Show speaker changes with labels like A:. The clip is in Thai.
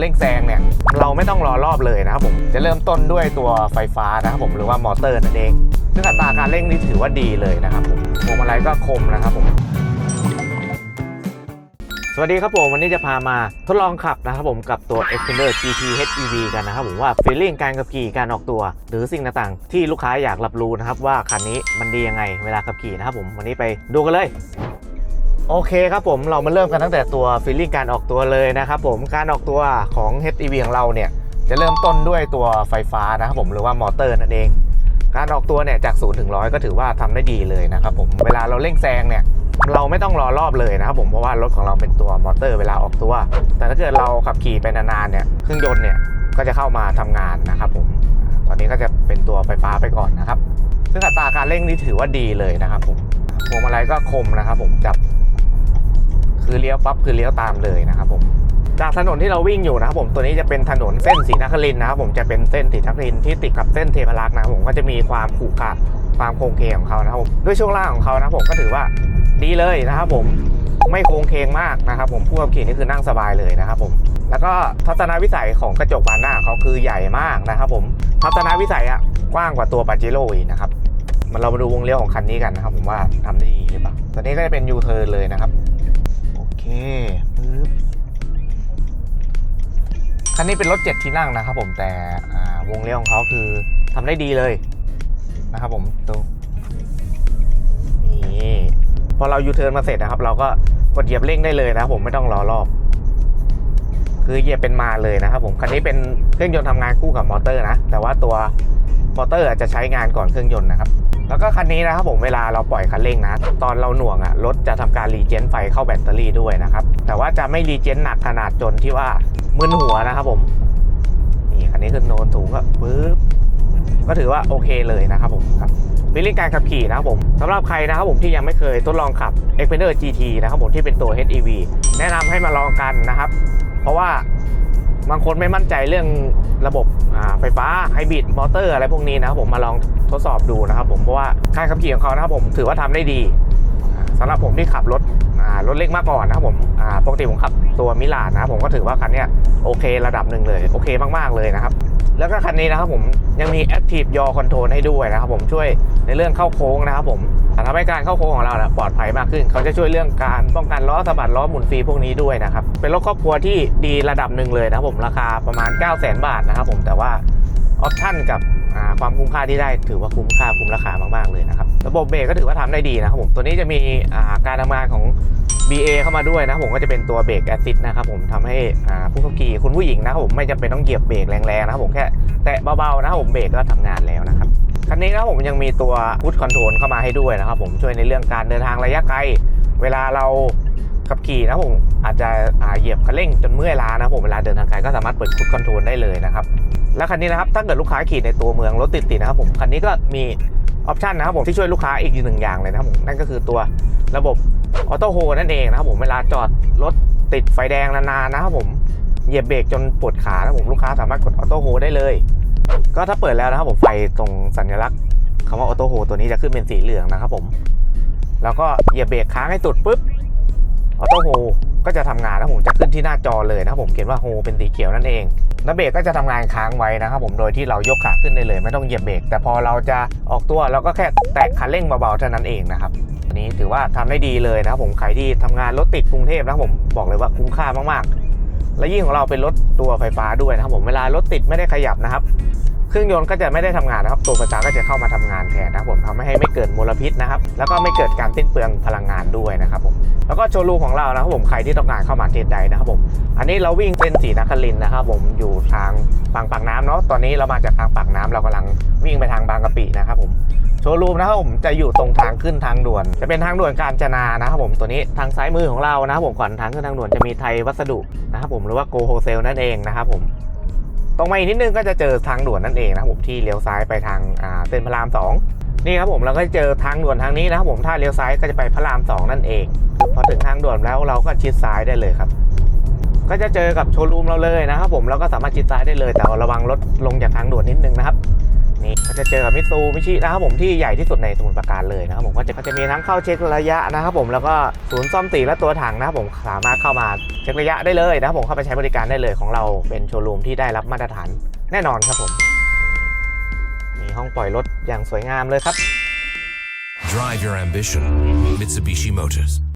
A: เร่งแซงเนี่ยเราไม่ต้องรอรอบเลยนะครับผมจะเริ่มต้นด้วยตัวไฟฟ้านะครับผมหรือว่ามอเตอร์นั่นเอง ซึ่งอัตราการเร่งนี่ถือว่าดีเลยนะครับผมพวงมาลัยก็คมนะครับผมสวัสดีครับผมวันนี้จะพามาทดลองขับนะครับผมกับตัว Extender GT HEV กันนะครับผมว่า feeling การขับขี่การออกตัว หรือสิ่งต่างๆ ที่ลูกค้าอยากรับรู้นะครับว่าคันนี้มันดียังไงเวลาขับขี่นะครับผมวันนี้ไปดูกันเลย โอเคครับผมเรามาเริ่มกันตั้งแต่ตัว feeling การออกตัวเลยนะครับผมการออกตัวของ HEV ของเราเนี่ยจะเริ่มต้นด้วยตัวไฟฟ้านะครับผมหรือว่ามอเตอร์นั่นเอง การออกตัวเนี่ยจาก0ถึง100ก็ถือว่าทำได้ดีเลยนะครับผมเวลาเราเร่งแซงเนี่ยเราไม่ต้องรอรอบเลยนะครับผมเพราะว่ารถของเราเป็นตัวมอเตอร์เวลาออกตัว แต่ถ้าเกิดเราขับขี่ไปนานๆเนี่ยเครื่องยนต์เนี่ยก็จะเข้ามาทำงานนะครับผมตอนนี้ก็จะเป็นตัวไฟฟ้าไปก่อนนะครับ ซึ่งอัตราการเร่งนี่ถือว่าดีเลยนะครับผมพวงมาลัยก็คมนะครับผมจับ คือเลี้ยวปั๊บคือเลี้ยวตามเลยนะครับผมจากถนนที่เราวิ่งอยู่นะครับผมตัวนี้จะเป็นถนนเส้นศรีนครินนะครับผมจะเป็นเส้นศรีนครินที่ติดกับเส้นเทพรักษ์นะครับผมก็จะมีความขรุขระความโค้งเคงของเขานะครับผมด้วยช่วงล่างของเขานะครับผมก็ถือว่าดีเลยนะครับผมไม่โค้งเคงมากนะครับผมผู้ขับขี่นี่คือนั่งสบายเลยนะครับผมแล้วก็ทัศนวิสัยของกระจกบานหน้าเขาคือใหญ่มากนะครับผมทัศนวิสัยอะกว้างกว่าตัวปาเจโร่อีกนะครับมันเรามาดูวงเลี้ยวของคันนี้กันนะครับผมว่าทำได้ดีหรือเปล่าตัวนี้ก็จะเป็นยูเทิร์นเลยนะครับ คันนี้เป็นรถเจ็ดที่นั่งนะครับผมแต่วงเลี้ยวของเขาคือทำได้ดีเลยนะครับผมดูนี่พอเรายูเทิร์นมาเสร็จนะครับ เราก็กดเหยียบเร่งได้เลยนะครับผมไม่ต้องรอรอบ คือเหยียบเป็นมาเลยนะครับผมคันนี้เป็นเครื่องยนต์ทำงานคู่กับมอเตอร์นะแต่ว่าตัวมอเตอร์อาจจะใช้งานก่อนเครื่องยนต์นะครับ แล้วก็คันนี้นะครับผมเวลาเราปล่อยคันเร่งนะ ตอนเราหน่วงอะรถจะทำการรีเจนไฟเข้าแบตเตอรี่ด้วยนะครับ แต่ว่าจะไม่รีเจนหนักขนาดจนที่ว่า มึนหัวนะครับผม นี่คันนี้คือโนนสูงก็ปึ๊บก็ถือว่าโอเคเลยนะครับผมครับวิธีการขับขี่นะครับผมสำหรับใครนะครับผมที่ยังไม่เคยทดลองขับ Xpander GT นะครับผมที่เป็นตัว HEV แนะนำให้มาลองกันนะครับ เพราะว่าบางคนไม่มั่นใจเรื่องระบบไฟฟ้าไฮบริดมอเตอร์อะไรพวกนี้นะครับผมมาลองทดสอบดูนะครับผมเพราะว่าการขับขี่ของเขานะครับผมถือว่าทำได้ดี สำหรับผมที่ขับรถรถเล็กมาก่อนนะครับผมปกติผมขับตัวมิลานนะครับผมก็ถือว่าคันนี้โอเคระดับหนึ่งเลยโอเคมากๆเลยนะครับแล้วก็คันนี้นะครับผมยังมี Active Yaw Control ให้ด้วยนะครับผมช่วยในเรื่องเข้าโค้งนะครับผมทำให้การเข้าโค้งของเรานะปลอดภัยมากขึ้น เขาจะช่วยเรื่องการป้องกันล้อสะบัดล้อหมุนฟรีพวกนี้ด้วยนะครับเป็นรถครอบครัวที่ดีระดับหนึ่งเลยนะครับผมราคาประมาณ 9 0 0 0 0 0 บาทนะครับผมแต่ว่าออปชั่นกับ ความคุ้มค่าที่ได้ถือว่าคุ้มค่าคุ้มราคามากๆเลยนะครับระบบเบรกก็ถือว่าทำได้ดีนะครับผมตัวนี้จะมีการทำงานของ BA เข้ามาด้วยนะครับผมก็จะเป็นตัวเบรกแอซิดนะครับผมทำให้ผู้ขับขี่คุณผู้หญิงนะครับผมไม่จำเป็นต้องเหยียบเบรกแรงๆนะครับผมแค่แตะเบาๆนะครับผมเบรกก็ทำงานแล้วนะครับคันนี้นะครับผมยังมีตัวพุทคอนโทรลเข้ามาให้ด้วยนะครับผมช่วยในเรื่องการเดินทางระยะไกล เวลาเราขับขี่นะผม อาจจะเหยียบคันเร่งจนเมื่อยล้านะผมเวลาเดินทางไกลก็สามารถเปิดพุทคอนโทรลได้เลยนะครับแล้วคันนี้นะครับถ้าเกิดลูกค้าขี่ในตัวเมืองรถติดๆนะครับผมคันนี้ก็มีออปชันนะครับผมที่ช่วยลูกค้าอีกหนึ่งอย่างเลยนะครับผมนั่นก็คือตัวระบบออโต้โฮนั่นเองนะครับผมเวลาจอดรถติดไฟแดงนานๆนะครับผมเหยียบเบรกจนปวดขานะผมลูกค้าสามารถกดออโต้โฮได้เลย ก็ถ้าเปิดแล้วนะครับผมไฟตรงสัญลักษณ์คำว่าออโต้โฮตัวนี้จะขึ้นเป็นสีเหลืองนะครับผม แล้วก็เหยียบเบรกค้างให้สุดปุ๊บ ออโต้โฮก็จะทำงานนะผมจะขึ้นที่หน้าจอเลยนะครับผมเขียนว่าโฮเป็นสีเขียวนั่นเองแล้วเบรกก็จะทำงานค้างไว้นะครับผมโดยที่เรายกขาขึ้นได้เลย ไม่ต้องเหยียบเบรกแต่พอเราจะออกตัวเราก็แค่แตะคันเร่งเบาๆเท่านั้นเองนะครับอันนี้ถือว่าทำได้ดีเลยนะครับผมใครที่ทำงานรถติดกรุงเทพนะครับผมบอกเลยว่าคุ้มค่ามากๆ และยิ่งของเราเป็นรถตัวไฟฟ้าด้วยนะครับผมเวลารถติดไม่ได้ขยับนะครับ เครื่องยนต์ก็จะไม่ได้ทำงานนะครับ ตัวไฟฟ้าก็จะเข้ามาทำงานแทนนะครับผมทำให้ไม่เกิดมลพิษนะครับ แล้วก็ไม่เกิดการสิ้นเปลืองพลังงานด้วยนะครับผม แล้วก็โชว์รูมของเรานะครับผม ใครที่ต้องการเข้ามาเทสใดนะครับผม อันนี้เราวิ่งเส้นสีนครินทร์นะครับผม อยู่ทางบางปากน้ำเนาะ ตอนนี้เรามาจากทางปากน้ำเรากำลังวิ่งไปทางบางกะปินะครับผมโชว์รูมนะครับผมจะอยู่ตรงทางขึ้นทางด่วน จะเป็นทางด่วนกาญจนานะครับผมตัวนี้ทางซ้ายมือของเรานะครับผมก่อนทางขึ้นทางด่วนจะมีไทยวัสดุนะครับผมหรือว่าโกโฮเซลนั่นเองนะครับผม ตรงมาอีกนิดนึงก็จะเจอทางด่วนนั่นเองนะครับผมที่เลี้ยวซ้ายไปทางเส้นพระรามสองนี่ครับผมเราก็เจอทางด่วนทางนี้นะครับผมถ้าเลี้ยวซ้ายก็จะไปพระรามสองนั่นเองพอถึงทางด่วนแล้วเราก็ชิดซ้ายได้เลยครับ ก็จะเจอกับโชว์รูมเราเลยนะครับผมเราก็สามารถชิดซ้ายได้เลยแต่ระวังรถลงจากทางด่วนนิดนึงนะครับ นี่ก็จะเจอกับมิตซูมิชินะครับผมที่ใหญ่ที่สุดในสมุทรปราการเลยนะครับผมก็จะก็จะมีทั้งเข้าเช็คระยะนะครับผมแล้วก็ศูนย์ซ่อมตีและตัวถังนะครับผมสามารถเข้ามาเช็คระยะได้เลยนะครับผมเข้าไปใช้บริการได้เลยของเราเป็นโชว์รูมที่ได้รับมาตรฐานแน่นอนครับผมมีห้องปล่อยรถอย่างสวยงามเลยครับ
B: Drive your ambition. Mitsubishi Motors.